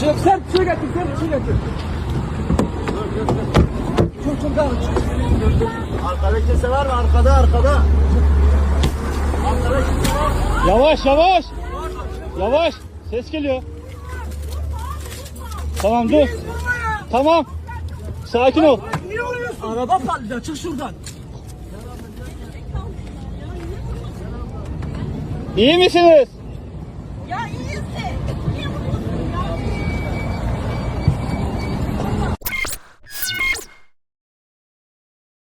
Çok sert bir şey getir, sert bir şey getir. Çok çok daha Arkada kimse var mı? Arkada arkada. Arkada kimse var mı? Yavaş yavaş. Yavaş. Ses geliyor. Tamam dur. Tamam. Sakin ol. Niye oluyorsun? Araba patlayacak, çık şuradan. İyi misiniz?